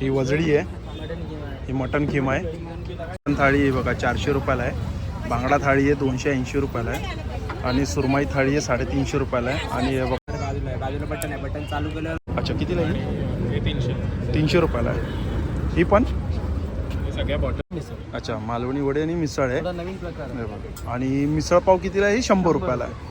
ही वजडी आहे. ही मटन किमा आहे. मटण थाळी आहे बघा चारशे रुपयाला आहे. बांगडा थाळी आहे दोनशे ऐंशी रुपयाला आहे. आणि सुरमाई थाळी आहे साडेतीनशे रुपयाला आहे. आणि हे बघा. बाजूला बटन आहे बटन चालू केलं अच्छा कितीला आहे तीनशे तीनशे रुपयाला आहे. ही पण? सगळ्या बॉटल अच्छा मालवणी वडे आणि मिसळ आहे. नवीन प्रकार आणि मिसळ पाव कितीला आहे? शंभर रुपयाला आहे.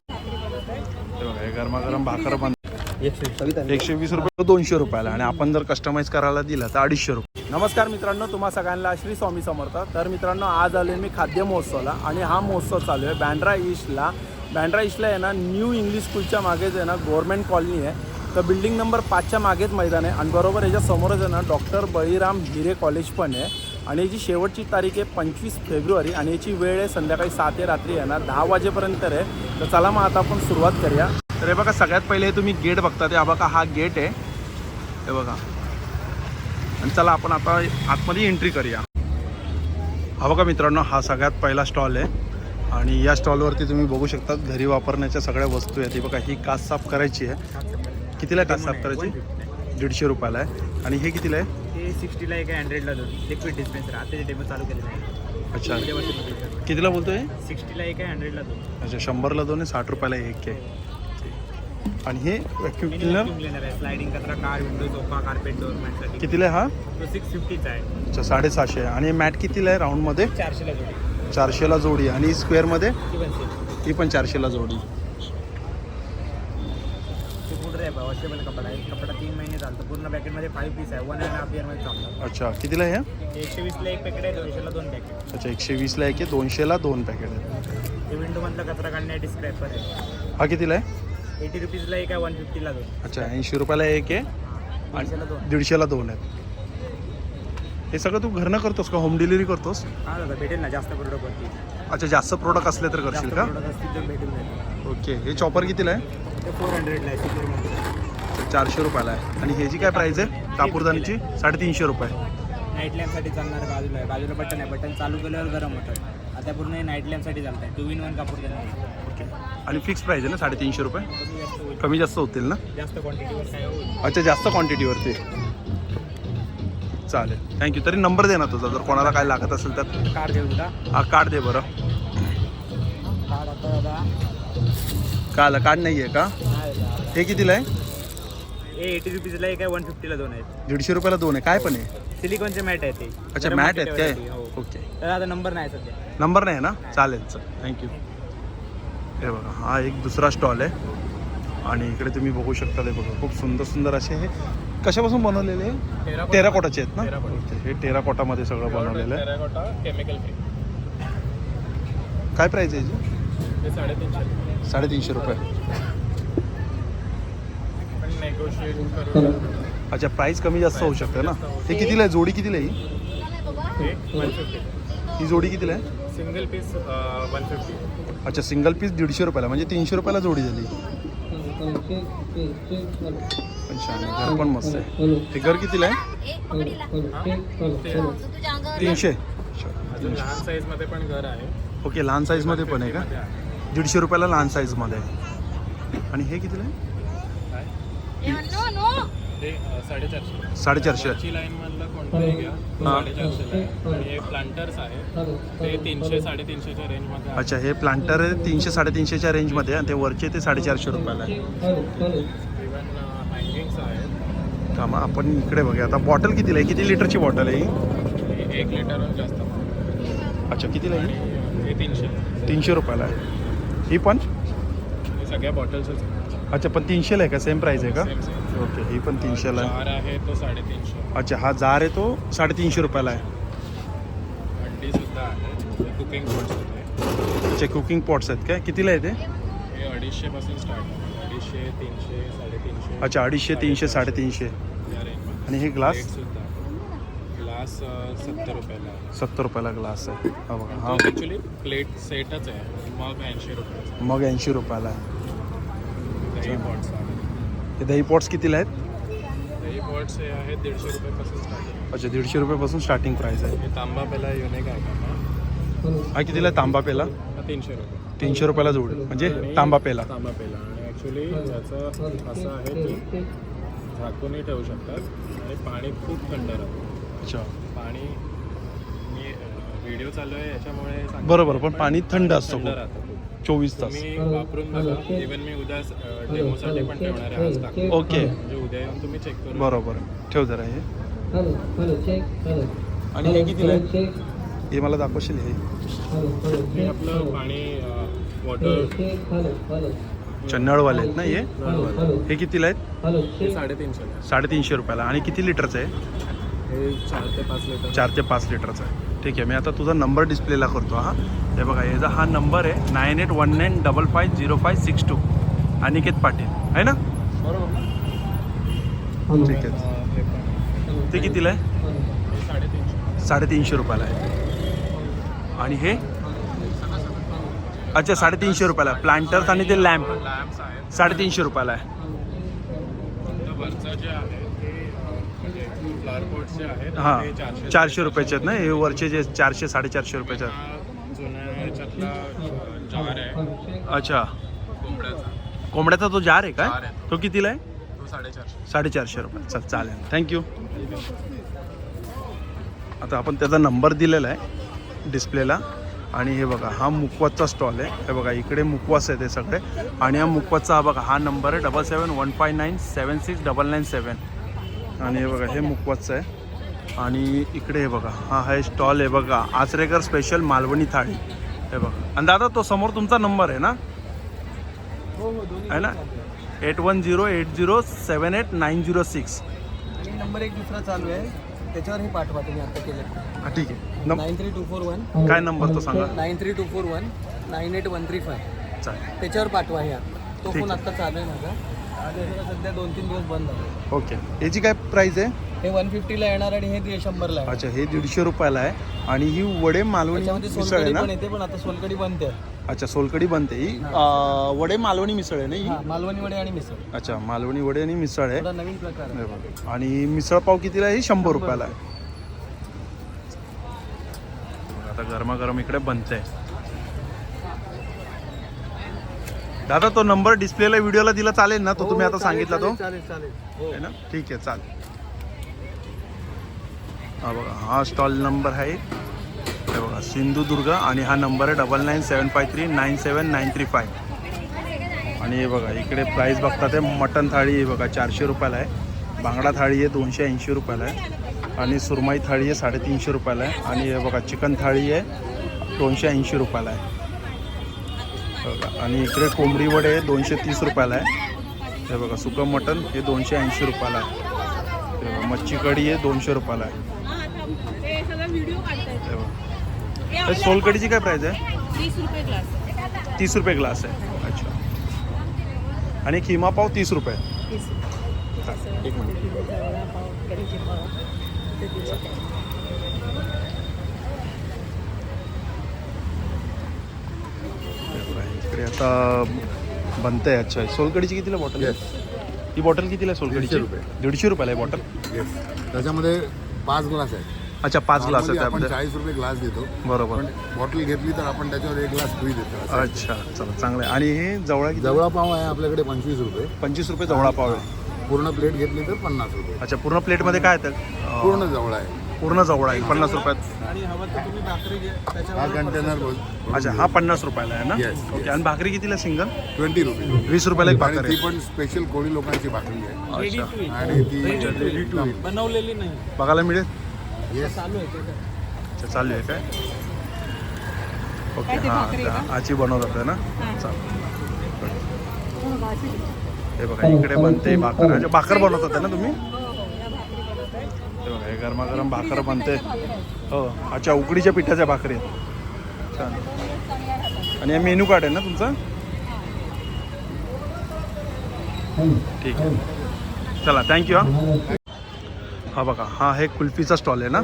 हे गरमागरम भाकर बांध एकशे वीस. रुपये. दोनशे रुपयाला आणि आपण जर कस्टमाइज करायला दिलं तर अडीचशे रुपये. नमस्कार मित्रांनो तुम्हा सगळ्यांना श्री स्वामी समर्थ. तर मित्रांनो आज आले मी खाद्य महोत्सवला आणि हा महोत्सव चालू आहे बँड्रा ईस्टला बँड्रा ईस्टला आहे ना न्यू इंग्लिश स्कूलच्या मागेच आहे ना गव्हर्मेंट कॉलनी आहे. तर बिल्डिंग नंबर पाचच्या मागेच मैदान आहे. आणि बरोबर याच्या समोरच आहे ना डॉक्टर बळीराम हिरे कॉलेज पण आहे. आणि याची शेवटची तारीख आहे पंचवीस फेब्रुवारी आणि याची वेळ आहे संध्याकाळी सात ते रात्री येणार दहा वाजेपर्यंत आहे. तर चला मग आता आपण सुरुवात करूया. तर हे बघा सगळ्यात पहिले तुम्ही गेट बघता ते बघा हा गेट आहे. हे बघा. आणि चला आपण आता आतमध्ये एंट्री करूया. हा बघा मित्रांनो हा सगळ्यात पहिला स्टॉल आहे. आणि या स्टॉलवरती तुम्ही बघू शकता घरी वापरण्याच्या सगळ्या वस्तू आहेत. बघा ही काच साफ करायची आहे. कितीला आहे काच साफ करायची? दीडशे रुपयाला आहे. आणि हे कितीला आहे? ते सिक्स्टीला एक आहे हंड्रेडला दोन. लिक्विड डिस्पेन्सर आता डेमो चालू केलेलं आहे. अच्छा. कितीला बोलतोय? सिक्स्टीला एक आहे हंड्रेडला दोन. अच्छा शंभरला दोन आहे साठ रुपयाला एक आहे. आणि हे व्हॅक्युम क्लिनर आहे. स्लायडिंग कचरा car window sofa carpet door मॅटसाठी कितीला आहे हा? तो सिक्स फिफ्टीचा आहे. अच्छा साडेसहाशे आहे. आणि मॅट कितीला आहे राऊंडमध्ये चारशेला जोडी. चारशेला जोडी. आणि स्क्वेअरमध्ये सेम ती पण चारशेला जोडी ते पूर्ण आहे वॉशेबल कपडा आहे. कपडा तीन महिने चालतं. पूर्ण पॅकेटमध्ये फाईव्ह पीस आहे. वन अँड हाफ इयरमध्ये चालतं अच्छा कितीला आहे एकशे वीसला एक पॅकेट आहे दोनशेला दोन पॅकेट अच्छा एकशे वीसला एक आहे दोनशेला दोन पॅकेट आहेत ते विंडोमधला कचरा काढण्यासाठी स्क्रॅपर आहे. हा कितीला आहे? एटी रुपीजला एक आहे वन फिफ्टीला दोन. अच्छा ऐंशी रुपयाला एक आहे दोनशेला दोन. दीडशेला दोन आहेत. हे सगळं तू घरनं करतोस का? होम डिलिव्हरी करतोस? हा दादा भेटेल ना. जास्त प्रोडक्ट वरती. अच्छा जास्त प्रोडक्ट असले तर जास्त करशील का? प्रोडक्ट असतील तर भेटून जाईल ओके हे चॉपर कितीला आहे? ते फोर हंड्रेडला आहे चारशे रुपयाला आहे. आणि ह्याची काय प्राईस आहे कापूरदानीची साडेतीनशे रुपये. नाईट लॅम्पसाठी चालणार बाजूला आहे बाजूला. बटन आहे. बटन चालू केल्यावर गरम होतं. आता पूर्ण हे नाईट लॅम्पसाठी चालत आहे टू इन वन कापूर देणार ओके. आणि फिक्स प्राईस आहे ना साडेतीनशे रुपये? कमी जास्त होतील ना? जास्त क्वांटिटीवर अच्छा जास्त क्वांटिटीवरती चालेल. थँक्यू तरी नंबर दे ना तुझा. जर कोणाला काय लागत असेल तर. कार देऊ तुला हा कार्ड दे बरं. कार आता का आलं? कार्ड नाही आहे का? हे कितीला आहे? हे एटी रुपीजला एक आहे वन फिफ्टीला दोन आहेत. दीडशे रुपयाला दोन आहे. काय पण आहे? सिलिकॉनचे मॅट आहे ते. अच्छा मॅट आहेत काय ठेवायसाठी, हो. ओके. तर आता नंबर नाही सध्या. नंबर नाही आहे ना? चालेल चल. थँक्यू हे बघा हा एक दुसरा स्टॉल आहे. आणि इकडे तुम्ही बघू शकता ते बघा खूप सुंदर सुंदर असे हे कशापासून बनवलेले? आहे टेराकोटाचे आहेत ना? ओके हे टेराकोटामध्ये सगळं बनवलेलं आहे. केमिकल काय प्राईस आहे याची? ते साडेतीनशे. साडेतीनशे रुपये. पण करून. अच्छा प्राईस कमी जास्त होऊ शकते ना? हे कितीला आहे? जोडी कितीला आहे ही? हे? वन फिफ्टी ही जोडी कितीला आहे? सिंगल पीस वन फिफ्टी अच्छा सिंगल पीस दीडशे रुपयाला म्हणजे तीनशे रुपयाला जोडी झाली. पण छान आहे घर पण मस्त आहे. हे घर कितीला आहे? तीनशे. अच्छा, अजून लहान साईजमध्ये पण घर आहे. ओके लहान साईजमध्ये पण आहे का? दीडशे रुपयाला लहान साईजमध्ये आहे. आणि हे कितीला आहे? ते साडेचारशे. लाईन मधलं घ्या. हा. आहे आणि हे प्लांटर्स आहे ते तीनशे साडेतीनशेच्या रेंजमध्ये आहे अच्छा हे प्लांटर तीनशे साडेतीनशेच्या रेंजमध्ये आहे आणि ते वरचे ते साडेचारशे रुपयाला आहे. इवन हँगिंग्स आहेत. थांबा आपण इकडे बघूया. आता बॉटल कितीला आहे? किती लिटरची बॉटल आहे ही? हे एक लिटरहून जास्त. महाग अच्छा कितीला आहे ही? आहे. हे तीनशे. तीनशे रुपयाला आहे. ही पण? हे सगळ्या बॉटल्सच अच्छा पण तीनशेला आहे का? सेम प्राईस आहे का? सेम सेम ओके ही पण तीनशेला आहे. जार आहे तो साडेतीनशे. अच्छा हा जार आहे तो साडेतीनशे रुपयाला आहे. अंडी सुद्धा आहे. कुकिंग पॉट्स होते अच्छा कुकिंग पॉट्स आहेत काय? कितीला आहे ते? हे अडीचशे पासून स्टार्ट आहे. अडीचशे तीनशे साडेतीनशे. अच्छा अडीचशे तीनशे साडेतीनशे. या रेंजमध्ये आणि हे ग्लास सुद्धा. ग्लास सत्तर रुपयाला आहे. सत्तर रुपयाला ग्लास आहे. हा बघा हा. ॲक्च्युली प्लेट सेटच आहे. मग ऐंशी रुपयाचा मग ऐंशी रुपयाला आहे. दही पॉट्स हे दही पॉट्स कितीला आहेत? दही पॉट्स हे आहेत दीडशे रुपयापासून स्टार्ट अच्छा दीडशे रुपयापासून स्टार्टिंग प्राईस आहे. हे तांबा पेला युनिक आहे का हा कितीला आहे? तांबा पेला? तीनशे रुपये. तीनशे रुपयाला जोड. म्हणजे तांबा पेला. तांबा पेला. आणि ॲक्च्युली याचं असं आहे की झाकूनही ठेवू शकतात. आणि पाणी खूप थंड राहतं. अच्छा. पाणी मी व्हिडिओ चालू आहे याच्यामुळे सांगतो. बरोबर, पण पाणी थंड असतं खूप. राहतं. चोवीस तास. तुम्ही वापरून बघा मी उद्या डेमोसाठी पण ठेवणार आहे आज टाकून. ओके. म्हणजे उद्या येऊन तुम्ही चेक करू बरोबर. ठेव जरा हे. Hello hello check hello. आणि हे कितीला आहे? चेक हे मला दाखवशील हे? हॅलो हॅलो हे आपलं पाणी वॉटर चेक हॅलो हॅलो. चन्नाळवाले आहेत ना हे? Hello hello. हे कितीला आहेत? हॅलो हे चेक साडेतीनशे साडेतीनशे रुपयाला. आणि किती लिटरचं आहे? हे चार ते पाच लिटर. चार ते पाच लिटरचा आहे. ठीक आहे. मी आता तुझा नंबर डिस्प्लेला करतो हा. हे बघा याचा हा नंबर आहे nine eight one nine double five zero five six two Aniket Patil आहे ना? हॅलो ठीक आहे. हे ते कितीला आहे? साडेतीनशे रुपयाला आहे. आणि हे? अच्छा साडेतीनशे रुपयाला प्लांटर्स आणि ते लॅम्प साडेतीनशे रुपयाला आहे तर वरचं जे आहे ते अं, आहेत हां. चारशे रुपयाचे आहेत ना? हे वरचे जे चारशे साडेचारशे रुपयाचे आहेत. अच्छा. कोंबड्याचा. तो जार आहे काय. तो. कितीला आहे? तो साडेचारशे. साडेचारशे रुपये चल चालेल. थँक्यू आता आपण त्याचा नंबर दिलेला आहे डिस्प्लेला. आणि हे बघा हा मुकवासचा स्टॉल आहे. हे बघा इकडे मुकवास आहे ते सगळे. आणि हा मुकवासचा हा बघा हा नंबर आहे double seven one five nine seven six double nine seven आणि हे बघा हे मुकवासचं आहे. आणि इकडे हे बघा हा आहे स्टॉल आहे बघा आचरेकर स्पेशल मालवणी थाळी. हे बघा. आणि दादा तो समोर तुमचा नंबर आहे ना? आहे ना? Eight one zero eight zero seven eight nine zero six आणि नंबर एक दुसरा चालू आहे. त्याच्यावर हे पाठवा तुम्ही आता केलं. हा ठीक आहे. Nine three two four one काय नंबर तो सांगा? Nine three two four one nine eight one three five चालेल. त्याच्यावर पाठवा हे आता. तो फोन आहे. आता चालू आहे माझा. हे सध्या दोन तीन दिवस बंद आहे. ओके. याची काय प्राईस आहे? हे वन फिफ्टीला येणार आणि हे दे- शंभरला आहे. अच्छा हे दीडशे रुपयाला आहे. आणि ही वडे मालवणी त्याच्यामध्ये मिसळ आहे सोलकडी ना? पण येते पण आता सोलकडी बनते. अच्छा सोलकडी बनते ही. अं, वडे मालवणी मिसळ आहे ना ही? हा मालवणी वडे आणि मिसळ. अच्छा मालवणी वडे आणि मिसळ आहे. थोडा नवीन प्रकार आहे. हे बघा. आणि मिसळ पाव कितीला आहे? ही शंभर. रुपयाला आहे. आता गरमागरम इकडे बनते दादा तो नंबर डिस्प्लेला व्हिडिओला दिला चालेल ना? तो तुम्ही आता सांगितला तो? चालेल चालेल हो. ना? ठीक आहे चालेल. हा बघा हा स्टॉल नंबर आहे. हे बघा सिंधुदुर्ग आणि हा नंबर आहे double nine seven five three nine seven nine three five आणि हे बघा इकडे प्राईस बघता ते मटन थाळी आहे बघा चारशे रुपयाला आहे. बांगडा थाळी आहे दोनशे ऐंशी रुपयाला आहे. आणि सुरमई थाळी आहे साडेतीनशे रुपयाला आहे. आणि हे बघा चिकन थाळी आहे दोनशे ऐंशी रुपयाला आहे. बघा. आणि इकडे कोंबडी वडे आहे दोनशे तीस रुपयाला आहे. हे बघा सुकं मटन हे दोनशे ऐंशी रुपयाला आहे. हे बघा मच्छी कढी आहे दोनशे रुपयाला आहे. हे हे हे हे सोलकडीची काय प्राईस आहे? वीस रुपये ग्लास तीस रुपये ग्लास आहे. अच्छा. आणि खिमा पाव तीस रुपये. तीस रुपये. एक मिनिट वडापाव कढीचे पाव ते दिले. हे इकडे आता बनतंय अच्छा. सोलकडीची कितीला बॉटल आहे? ही बॉटल कितीला आहे सोलकडीची? दीडशे रुपये. दीडशे रुपयाला आहे बॉटल येस त्याच्यामध्ये पाच ग्लास आहेत. अच्छा पाच ग्लास Normally आहेत आपण त्यामध्ये. चाळीस रुपये ग्लास देतो. बरोबर. पण बॉटल घेतली तर आपण त्याच्यावर एक ग्लास फ्री देतो. असं. अच्छा चला चांगलं आहे. आणि हे जवळा किती? जवळा पाव आहे आपल्याकडे पंचवीस रुपये. पंचवीस रुपये जवळा पाव आहे. पूर्ण प्लेट घेतली तर पन्नास रुपये. अच्छा पूर्ण प्लेटमध्ये काय येतं पूर्ण जवळ आहे. पूर्ण जवळ आहे पन्नास रुपयात. आणि हवं तर तुम्ही भाकरी घ्या हा त्याच्यावर कंटेनर अच्छा हा पन्नास रुपयाला आहे ना? Yes, okay yes. आणि भाकरी कितीला सिंगल? ट्वेंटी रुपये वीस रुपयाला एक आणि भाकर ती पण स्पेशल कोळी लोकांची भाकरी आहे. अच्छा. आणि ती बनवलेली नाही. बघायला मिळेल? येस चालू आहे ते काय. अच्छा चालू आहे काय? ओके हां त्या आची बनवत आहे ना? चालेल. हे बघा इकडे बनते भाकर. अच्छा भाकर बनवत होते ना तुम्ही? हे हे गरमागरम भाकर बनते. हो अच्छा उकडीच्या पिठाच्या भाकरी छान. आणि हे मेनू कार्ड आहे ना तुमचं? ठीक आहे. चला थँक्यू हा. हा बघा हा हे कुल्फीचा स्टॉल आहे ना?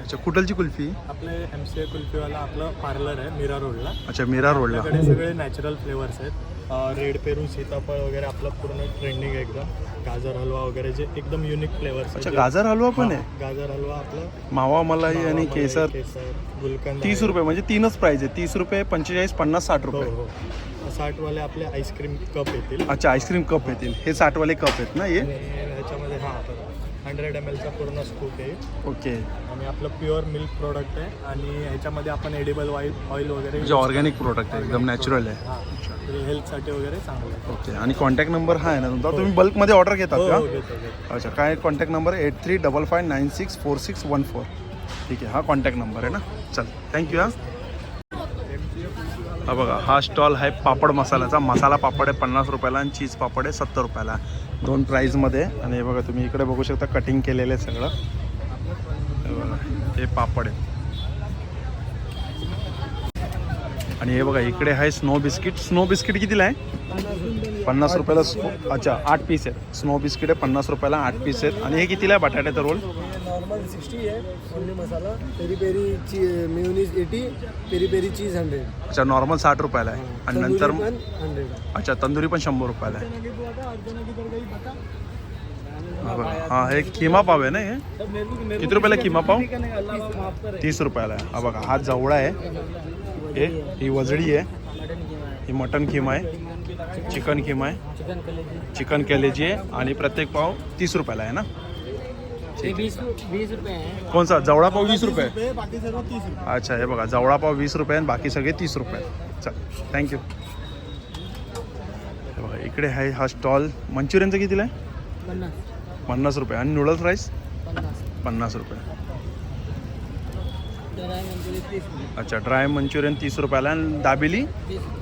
अच्छा कुठलची कुल्फी? आपले एम सी ए कुल्फीवाला आपलं पार्लर आहे मीरा रोडला अच्छा मीरा रोडला सगळे नॅचरल फ्लेवर्स आहेत. रेड पेरू सीताफळ वगैरे आपलं पूर्ण ट्रेंडिंग एकदम. गाजर हलवा वगैरे जे एकदम युनिक फ्लेवर्स अच्छा गाजर हलवा पण आहे? गाजर हलवा आपलं मावा मलाई आणि केसर. केसर गुलकंद तीस आहे. रुपये म्हणजे तीनच प्राइस आहे. तीस रुपये पंचेचाळीस पन्नास साठ हो रुपये. हो. साठवाले आपले आईस्क्रीम कप येतील. अच्छा आईस्क्रीम कप येतील. हे साठवाले कप आहेत ना हे? ह्याच्यामध्ये हा हंड्रेड एम एलचा पूर्ण स्कूप आहे. ओके. आणि आपलं प्युअर मिल्क प्रोडक्ट आहे. आणि ह्याच्यामध्ये आपण एडिबल ऑइल ऑइल वगैरे ऑर्गॅनिक प्रोडक्ट आहे एकदम नॅचरल आहे. हां. हेल्थसाठी वगैरे चांगलं आहे. ओके आणि कॉन्टॅक्ट नंबर हा आहे ना तुमचा? तुम्ही बल्कमध्ये ऑर्डर घेतात हो का? हो घेतो घेतो. अच्छा काय contact number eight three double five nine six four six one four ठीक आहे हा कॉन्टॅक्ट नंबर आहे ना? चल थँक्यू हा. हा बघा हा स्टॉल आहे पापड मसाल्याचा. मसाला पापड आहे पन्नास रुपयाला आणि चीज पापड आहे सत्तर रुपयाला. दोन प्राईजमध्ये आणि हे बघा तुम्ही इकडे बघू शकता कटिंग केलेलं आहे सगळं. हे बघा हे पापड आहे. आणि हे बघा इकडे आहे स्नो बिस्किट स्नो बिस्किट कितीला आहे? पन्नास रुपयाला स्नो अच्छा आठ पीस आहेत. स्नो बिस्किट आहे पन्नास रुपयाला आठ पीस आहेत. आणि हे कितीला आहे बटाट्याचा रोल नॉर्मल सिक्स्टी है only masala peri peri mayonnaise eighty peri peri cheese hundred अच्छा नॉर्मल साठ रुपयाला आहे. आणि नंतर अच्छा तंदुरी पण शंभर रुपयाला आहे. हा बघा. हा हे किमा पाव आहे ना हे किती रुपयाला किमा पाव? तीस रुपयाला आहे हा। बघा हा जवळा आहे हे ही वजडी आहे ही मटन किमा आहे चिकन किमा आहे चिकन कलेजी आहे आणि प्रत्येक पाव तीस रुपयाला आहे ना? कोणचा जवळा पाव वीस रुपये अच्छा हे बघा जवळा पाव वीस रुपये आणि बाकी सगळे तीस रुपये चल थँक्यू हे बघा इकडे आहे हा स्टॉल मंचुरियनचं कितीला आहे? पन्नास रुपये. आणि नूडल्स राईस पन्नास. रुपये. अच्छा ड्राय मंचुरियन तीस रुपयाला आणि दाबेली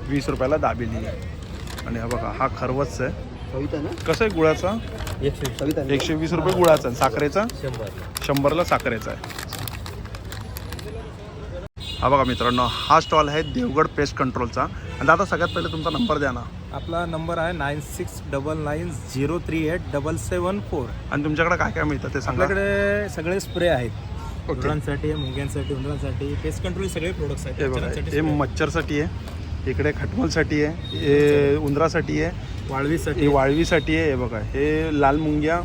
वीस रुपयाला दाबेली. आहे आणि हा बघा हा खरवच आहे. कसं आहे गुळाचा? एकशे वीस. रुपये गुळाचा आणि साखरेचा? शंभर. शंभरला साखरेचा आहे. हा बघा मित्रांनो हा स्टॉल आहे देवगड पेस्ट कंट्रोलचा आणि दादा सगळ्यात पहिले तुमचा नंबर द्या ना. आपला नंबर आहे nine six double nine zero three eight double seven four. आणि तुमच्याकडे काय काय मिळतं ते सांगा. आपल्याकडे सगळे स्प्रे आहेत. ओके. गुरांसाठी मुंग्यांसाठी उंदरांसाठी पेस्ट कंट्रोल सगळे प्रोडक्ट्स आहेत. हे बघा मच्छरांसाठी हे spray, मच्छरसाठी आहे इकडे खटमलसाठी आहे हे उंदरासाठी आहे हे वाळवीसाठी वाळवीसाठी आहे हे बघा हे लाल मुंग्या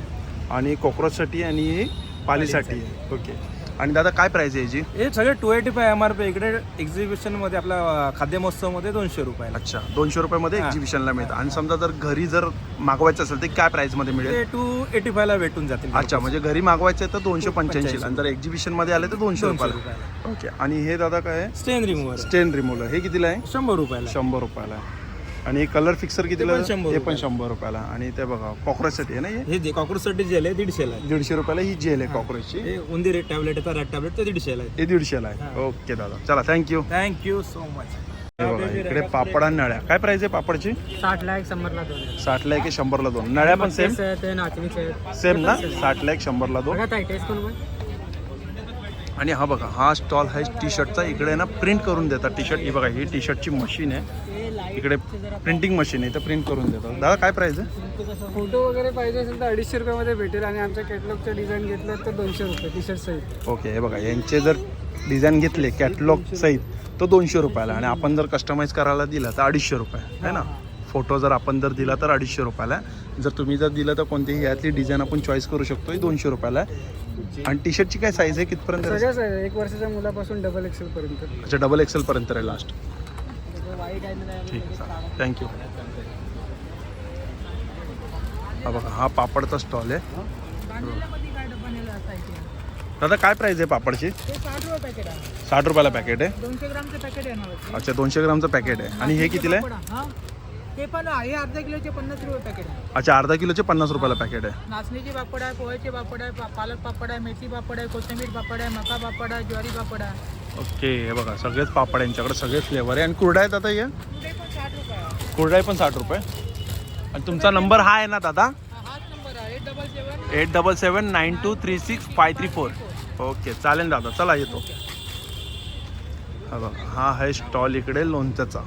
आणि कॉक्रोचसाठी आणि हे पालीसाठी. आहे. ओके. आणि दादा काय प्राईस आहे याची? हे सगळे two eighty five M R P इकडे एक्झिबिशनमध्ये आपल्या खाद्य महोत्सवमध्ये दोनशे रुपयाला. अच्छा दोनशे रुपयामध्ये. एक्झिबिशनला मिळतं. आणि समजा जर घरी जर मागवायचं असेल तर काय प्राईसमध्ये मिळेल? ते टू एटी फाय ला भेटून जातील. अच्छा म्हणजे घरी मागवायचं तर दोनशे पंच्याऐंशी आणि जर एक्झिबिशनमध्ये आले तर दोनशे रुपयाला. ओके आणि हे दादा काय स्टेन रिमूव्हर स्टेन रिमूव्हर हे कितीला आहे? शंभर रुपयाला शंभर रुपयाला आहे. आणि कलर फिक्सर कितीला पण शंभर हे पण रुपयाला. शंभर रुपयाला. आणि ते बघा कॉक्रोचसाठी आहे ना हे? हे कॉक्रोच साठी जेल आहे दीडशेला आहे. दीडशे रुपयाला ही जेल आहे कॉक्रोचची. हे उंदीर एक टॅबलेट येतात रॅट टॅबलेट ते दीडशेला आहे. हे दीडशेला आहे. ओके दादा. चला थँक्यू थँक्यू सो मच हे बघा इकडे पापड आणि नळ्या. काय प्राइस आहे पापडची? साठ ला एक शंभरला दोन साठला एक आहे शंभरला दोन. नळ्या पण सेम ते नाचणीचे आहेत. सेम ना? साठला एक शंभरला दोन. बघा ताई टेस्ट करून बघ. आणि हा बघा हा स्टॉल आहे टी शर्टचा इकडे ना प्रिंट करून देतात टी शर्ट ही बघा ही टी शर्टची मशीन आहे. इकडे प्रिंटिंग मशीन आहे तर प्रिंट करून देतात. दादा काय प्राइस आहे? फोटो वगैरे पाहिजे असेल तर अडीचशे रुपयामध्ये भेटेल आणि आमच्या कॅटलॉगचं डिझाईन घेतलं तर दोनशे रुपये टी शर्ट सहित. ओके हे बघा यांचे जर डिझाईन घेतले कॅटलॉग सहित तो दोनशे रुपयाला आणि आपण जर कस्टमाइज करायला दिला तर अडीचशे रुपये आहे ना? फोटो जर आपण जर दिला तर अडीचशे रुपयाला. जर तुम्ही जर दिलं तर कोणतीही यातली डिझाईन आपण चॉईस करू शकतो ही दोनशे रुपयाला आहे. आणि टी शर्टची काय साईज आहे? कितपर्यंत आहे. एक वर्षाच्या मुलापासून डबल एक्सेल पर्यंत. अच्छा डबल एक्सेल पर्यंत आहे लास्ट ठीक आहे चालेल थँक्यू हा बघा हा पापडचा स्टॉल आहे. दादा काय प्राइस आहे पापडची? साठ रुपयाला पॅकेट आहे. दोनशे अच्छा दोनशे ग्रामचं पॅकेट आहे. आणि हे कितीला आहे? ते पण हे अर्धा किलोचे पन्नास रुपये पॅकेट आहे अच्छा अर्धा किलोचे पन्नास रुपयाला पॅकेट आहे. नाचणीचे पापड आहे पोह्याचे पापड आहे पा- पालक पापड आहे मेथी पापड आहे कोथिंबीर पापड आहे मका पापड आहे ज्वारी पापड आहे. ओके हे बघा सगळेच पापड आहे यांच्याकडे सगळे फ्लेवर आहे. आणि कुरडा आहेत आता या पुढे पण साठ रुपये. आहे. कुरडाई पण साठ रुपये आणि तुमचा नंबर हा आहे ना दादा? आहे eight double seven nine two three six five three four okay चालेल दादा चला येतो. हा बघा हा आहे स्टॉल इकडे लोणच्याचा.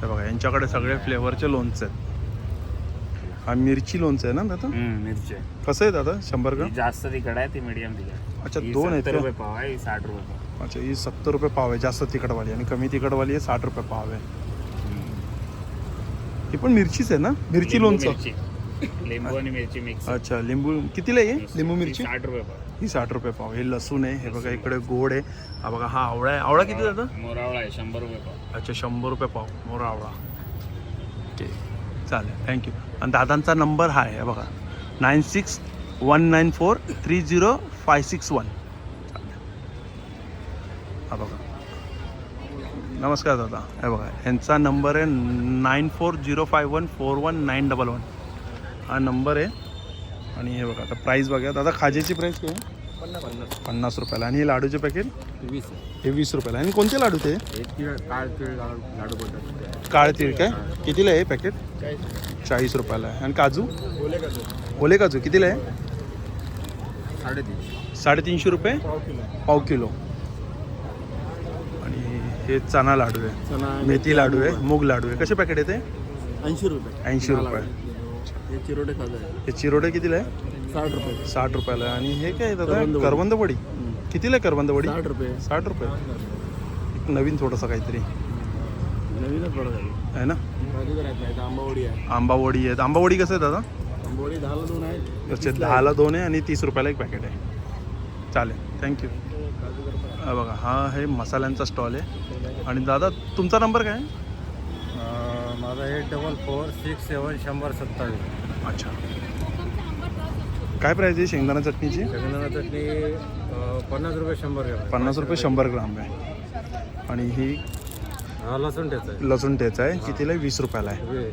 हे बघा यांच्याकडे सगळे फ्लेवरचे लोणचे आहेत. हा मिरची लोणचं आहे ना दादा? मिरची कसं आहे दादा शंभर ग्राम? जास्त तिखट आहे ती मीडियम तिखट आहे. अच्छा ही दोन आहेत 70 का? रुपये पाव आहे ही साठ रुपये पाव. अच्छा ही सत्तर रुपये पाव आहे जास्त तिखटवाली आणि कमी तिखटवाली आहे साठ रुपये पाव आहे. ही पण मिरचीच आहे ना? मिरची लिंबू लोणचं? मिरची. लिंबू आणि मिरची मिक्स. अच्छा लिंबू कितीला आहे लिंबू मिरची? साठ रुपये पाव. ही साठ रुपये पाव हे लसूण आहे हे बघा इकडे गोड आहे. हा बघा हा आवळा आहे. आवळा किती जातं मोरावळा आहे शंभर रुपये पाव. अच्छा शंभर रुपये पाव मोरा आवळा ओके चालेल थँक्यू आणि दादांचा नंबर हा आहे बघा. Nine six one nine four three zero five six one हा बघा. नमस्कार दादा. हे बघा ह्यांचा नंबर आहे nine four zero five one four one nine double one हा नंबर आहे. आणि हे बघा आता प्राईस बघा. दादा खाजेची प्राईस काय आहे? पन्नास रुपयाला. आणि हे लाडूचे पॅकेट वीस हे वीस रुपयाला. आणि कोणते लाडू ते? काळ तिळ लाडू बोलतात काळ तीळ काय? कितीला आहे पॅकेट चाळीस रुपयाला आहे. आणि काजू. ओले काजू. कितीला आहे? साडेतीनशे. साडेतीनशे रुपये? पाव किलो. आणि हे चना लाडू आहे. मेथी लाडू आहे मूग लाडू आहे. कसे पॅकेट आहे ते ऐंशी रुपये. ऐंशी रुपये. हे आहे हे चिरोटे कितीला आहे? साठ रुपये. साठ रुपयाला आहे. आणि हे काय आहे दादा? करवंद वडी. कितीला आहे करवंद वडी? साठ रुपये. साठ रुपये. एक नवीन थोडंसं काहीतरी. नवीनच आहे. आहे ना? आंबावडी आहे. आंबा वडी आहेत आंबा वडी कसं आहे दादा? दहाला दोन आहेत. त्याचे दहाला दोन आहे आणि तीस रुपयाला एक पॅकेट आहे. चालेल. थँक्यू हा बघा हा आहे मसाल्यांचा स्टॉल आहे. आणि दादा तुमचा नंबर काय? माझा eight double four six seven शंभर सत्तावीस. अच्छा. काय प्राईस आहे शेंगदाणा चटणीची? शेंगदाणा चटणी पन्नास रुपये शंभर ग्रॅम पन्नास रुपये शंभर ग्राम आहे. आणि ही हा लसूण ठेचा आहे. लसूण ठेचा आहे. कितीला वीस रुपयाला आहे.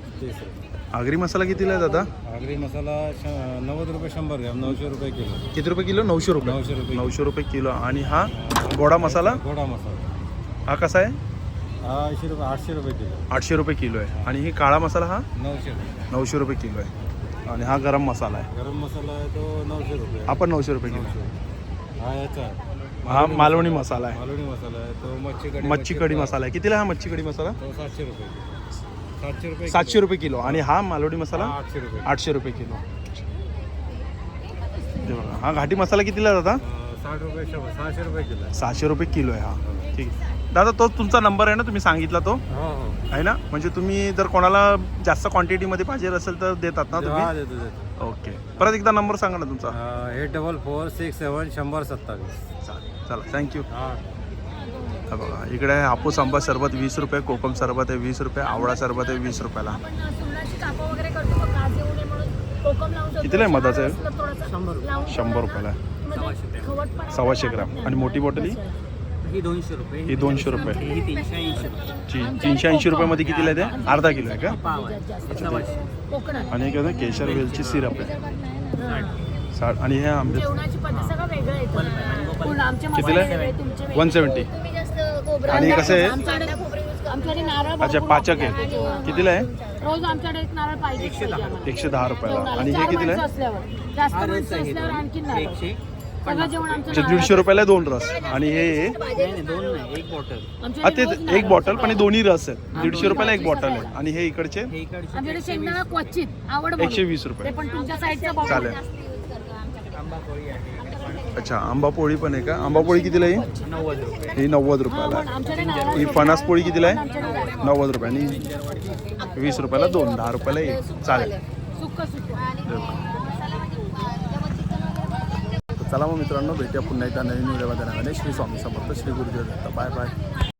आगरी मसाला कितीला आहे दादा? आगरी मसाला नव्वद रुपये शंभर ग्रॅम नऊशे रुपये किलो. किती रुपये किलो? नऊशे रुपये. नऊशे रुपये नऊशे रुपये किलो. आणि हा गोडा मसाला? गोडा मसाला. हा कसा आहे? हा ऐंशी रुपये आठशे रुपये किलो. आठशे रुपये किलो आहे. आणि ही काळा मसाला हा? नऊशे रुपये. नऊशे रुपये किलो आहे. आणि हा गरम मसाला आहे. गरम मसाला आहे तो नऊशे रुपये. हा पण नऊशे रुपये किलो. हा याचा. हा मालवणी मसाला. आहे. मालवणी मसाला आहे. तो मच्छी कढी मच्छी कढी मसाला आहे. कितीला हा मच्छी कढी मसाला सातशे रुपये सातशे रुपये सातशे रुपये किलो. आणि हा मालवणी मसाला? आठशे रुपये. आठशे रुपये किलो. हे बघा हा घाटी मसाला कितीला दादा? साठ रुपये शंभर सहाशे रुपये किलो आहे. सहाशे रुपये किलो आहे हा. ठीक आहे. दादा तोच तुमचा नंबर आहे ना तुम्ही सांगितला तो? हो हो. आहे ना? म्हणजे तुम्ही जर कोणाला जास्त क्वांटिटीमध्ये पाहिजे असेल तर देतात ना हा तुम्ही? देतो देतो. ओके. परत एकदा नंबर सांगा ना तुमचा. Eight double four six seven शंभर सत्तावीस. चालेल चला. थँक्यू हा. हा बघा इकडे आहे हापूस आंबा सरबत वीस रुपये कोकम सरबत आहे वीस रुपये आवळा सरबत आहे वीस रुपयाला. आपण सुरणाची कापं वगैरे करतो बघ, काज येऊ नये म्हणून कोकम लावून ठेवतो. कितीला आहे मधाचं? लावून शंभर रुपयाला. आहे. सव्वाशे ग्राम. आणि मोठी बॉटल? ही ही दोनशे रुपये. ही दोनशे रुपये. ही तीनशे ऐंशी. रुपयामध्ये कितीला आहे ते? अर्धा किलो आहे का? आहे. आणि एक आहे केशर वेलची सिरप आहे. साठ. आणि हे आंबे. जेवणाची पद्धत सगळं वेगळं येतं पूर्ण आमचे कितीला वेगळे. वन सेवन्टी आणि कसं आहे? आमच्याकडे आमच्याकडे नारळ अच्छा पाचक आहे. कितीला आहे? रोज आमच्याकडे एक नारळ पाहिजे एकशे दहा. रुपयाला. आणि हे कितीला आहे? असल्यावर. जास्त माणसं असल्यावर आणखी नारळ. एकशे सगळं जेवण आमचं अच्छा नारळ. दीडशे रुपयाला दोन रस. आणि हे नाही नाही दोन नाही एक बॉटल. हा ते एक. बॉटल पण हे दोन्ही रस आहेत. दीडशे रुपयाला एक बॉटल आहे. आणि हे इकडचे? हे इकडचे आमच्याकडे शेंगदाणा क्वचित आवड म्हणून. एकशे वीस ते रुपये पण तुमच्या साईडचा बघा चालेल. आंबा पोळी आहे. अच्छा आंबा पोळी पण आहे का? आंबा पोळी कितीला आहे? नव्वद रुपये ही नव्वद रुपयाला आहे. ही फणस पोळी कितीला आहे? नव्वद रुपये. आणि वीस रुपयाला दोन दहा रुपयाला एक. चालेल. चला मग मित्रांनो भेटूया पुन्हा एकदा नवीन व्हिडिओमध्ये. नव्याने श्री स्वामी समर्थ श्री गुरुदेव दत्त. Bye bye.